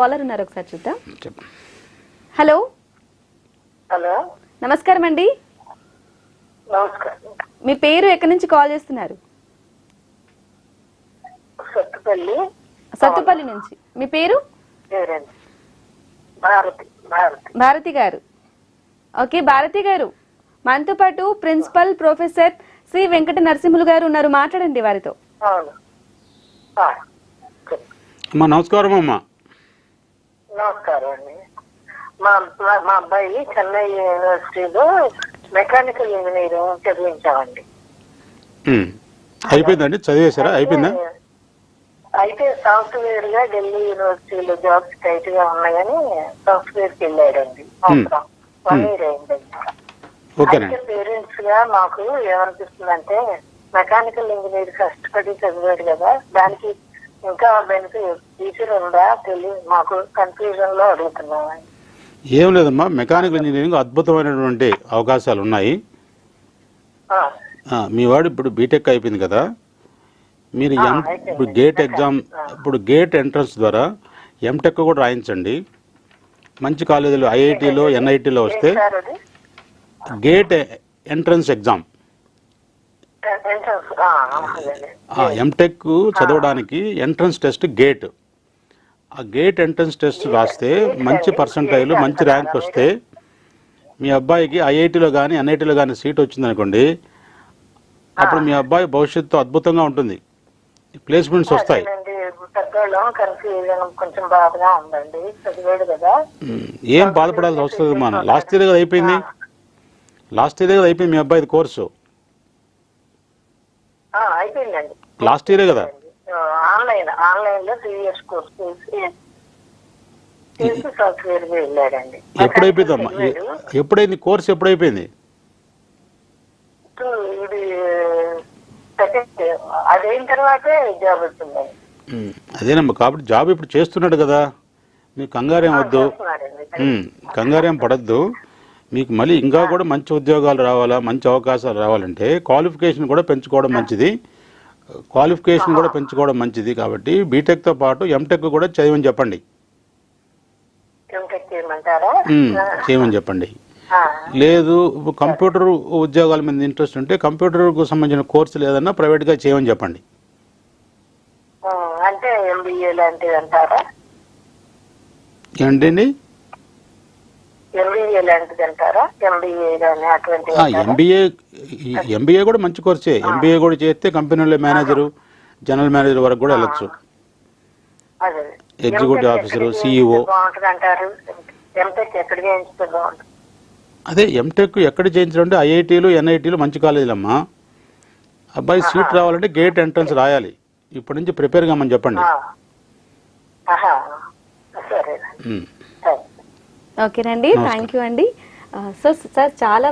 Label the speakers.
Speaker 1: Caller ఉన్నారు ఒకసారి చూద్దాం. హలో?
Speaker 2: హలో?
Speaker 1: నమస్కారం అండి.
Speaker 2: నమస్కారం.
Speaker 1: మీ పేరు ఎక్కడి నుంచి కాల్ చేస్తున్నారు?
Speaker 2: సత్తుపల్లి.
Speaker 1: సత్తుపల్లి నుంచి. మీ పేరు?
Speaker 2: భారతి భారతి.
Speaker 1: భారతి గారు. ఓకే భారతి గారు. మనతో పాటు ప్రిన్సిపల్ ప్రొఫెసర్ శ్రీ వెంకట నరసింహులు గారు ఉన్నారు. మాట్లాడండి వారితో.
Speaker 3: నమస్కారం అమ్మా.
Speaker 2: నమస్కారం అండి మా మా- అబ్బాయి చెన్నై యూనివర్సిటీలో మెకానికల్ ఇంజనీరింగ్ చదివించామండి.
Speaker 3: అయిపోయిందండి? చదివేశారా? అయిపోయిందా?
Speaker 2: అయితే సాఫ్ట్వేర్గా ఢిల్లీ యూనివర్సిటీలో జాబ్స్ టైట్గా ఉన్నాయని సాఫ్ట్వేర్కి వెళ్ళాడండి వన్ ఇయర్ అయిందండి పేరెంట్స్గా మాకు ఏమనిపిస్తుందంటే మెకానికల్ ఇంజనీర్ కష్టపడి చదివాడు కదా దానికి ఇంకా బెనిఫిట్ ఫ్యూచర్ ఉందా? తెలియదు మాకు కన్ఫ్యూజన్లో అడుగుతున్నాం
Speaker 3: ఏం లేదమ్మా మెకానికల్ ఇంజనీరింగ్ అద్భుతమైనటువంటి అవకాశాలు ఉన్నాయి. మీ వాడు ఇప్పుడు బీటెక్ అయిపోయింది కదా. మీరు ఎం. ఇప్పుడు గేట్ ఎగ్జామ్ ఇప్పుడు గేట్ ఎంట్రన్స్ ద్వారా ఎంటెక్ కూడా రాయించండి. మంచి కాలేజీలు ఐఐటీలో ఎన్ఐటీలో వస్తే గేట్ ఎంట్రన్స్ ఎగ్జామ్
Speaker 2: ఎంట్రన్స్ ఆ, అదేలే.
Speaker 3: ఆ ఎంటెక్ చదవడానికి ఎంట్రన్స్ టెస్ట్ గేట్ ఆ గేట్ ఎంట్రన్స్ టెస్ట్ రాస్తే మంచి పర్సంటైల్ మంచి ర్యాంక్ వస్తే మీ అబ్బాయికి ఐఐటిలో కానీ ఎన్ఐటిలో కానీ సీట్ వచ్చిందనుకోండి అప్పుడు మీ అబ్బాయి భవిష్యత్తు అద్భుతంగా ఉంటుంది. ప్లేస్మెంట్స్ వస్తాయి. ఏం బాధపడాల్సి వస్తుంది మన లాస్ట్ ఇయర్ కదా అయిపోయింది. లాస్ట్ ఇయర్ కదా అయిపోయింది మీ అబ్బాయిది కోర్సు.
Speaker 2: అయిపోయిందండి.
Speaker 3: లాస్ట్ ఇయరే కదా?
Speaker 2: ఆన్లైన్ ఆన్లైన్లో త్రీ ఇయర్స్ కోర్స్ చేసి
Speaker 3: ఎప్పుడైపోయిందమ్మా? ఎప్పుడైంది? కోర్సు ఎప్పుడైపోయింది?
Speaker 2: ఇది అదైన తర్వాతే జాబ్ వచ్చిందండి.
Speaker 3: అదేనమ్మా కాబట్టి జాబ్ ఇప్పుడు చేస్తున్నాడు కదా. మీకు కంగారేం వద్దు. కంగారేం పడద్దు. మీకు మళ్ళీ ఇంకా కూడా మంచి ఉద్యోగాలు రావాలా మంచి అవకాశాలు రావాలంటే క్వాలిఫికేషన్ కూడా పెంచుకోవడం మంచిది. క్వాలిఫికేషన్ కూడా పెంచుకోవడం మంచిది కాబట్టి బీటెక్తో పాటు ఎంటెక్ కూడా చదివని చెప్పండి. చేయమని చెప్పండి. లేదు కంప్యూటర్ ఉద్యోగాల మీద ఇంట్రెస్ట్ ఉంటే కంప్యూటర్కు సంబంధించిన కోర్సులు ఏదన్నా ప్రైవేట్గా చేయమని చెప్పండి.
Speaker 2: అంటే ఎంబీఏ లాంటివి అంటారా?
Speaker 3: ఏంటండి?
Speaker 2: ఎంబీఏ లాంటిది అంటారా? ఎంబీఏ కానీ అటువంటి
Speaker 3: ఎంబీఏ ఎంబీఏ కూడా మంచి కోర్సే. ఎంబీఏ కూడా చేస్తే కంపెనీలో మేనేజరు జనరల్ మేనేజర్ వరకు కూడా వెళ్ళొచ్చు.
Speaker 2: అదే.
Speaker 3: ఎగ్జిక్యూటివ్ ఆఫీసరు సిఇఓ
Speaker 2: బాగుంటుంది
Speaker 3: అదే ఎంటెక్ ఎక్కడ చేయించడం అంటే ఐఐటీలు ఎన్ఐటీలు మంచి కాలేజీలమ్మా. అబ్బాయి సీట్ రావాలంటే గేట్ ఎంట్రన్స్ రాయాలి. ఇప్పటి నుంచి ప్రిపేర్ కమ్మని చెప్పండి.
Speaker 1: ఓకేనండి. థ్యాంక్ యూ అండి. సో సార్ చాలా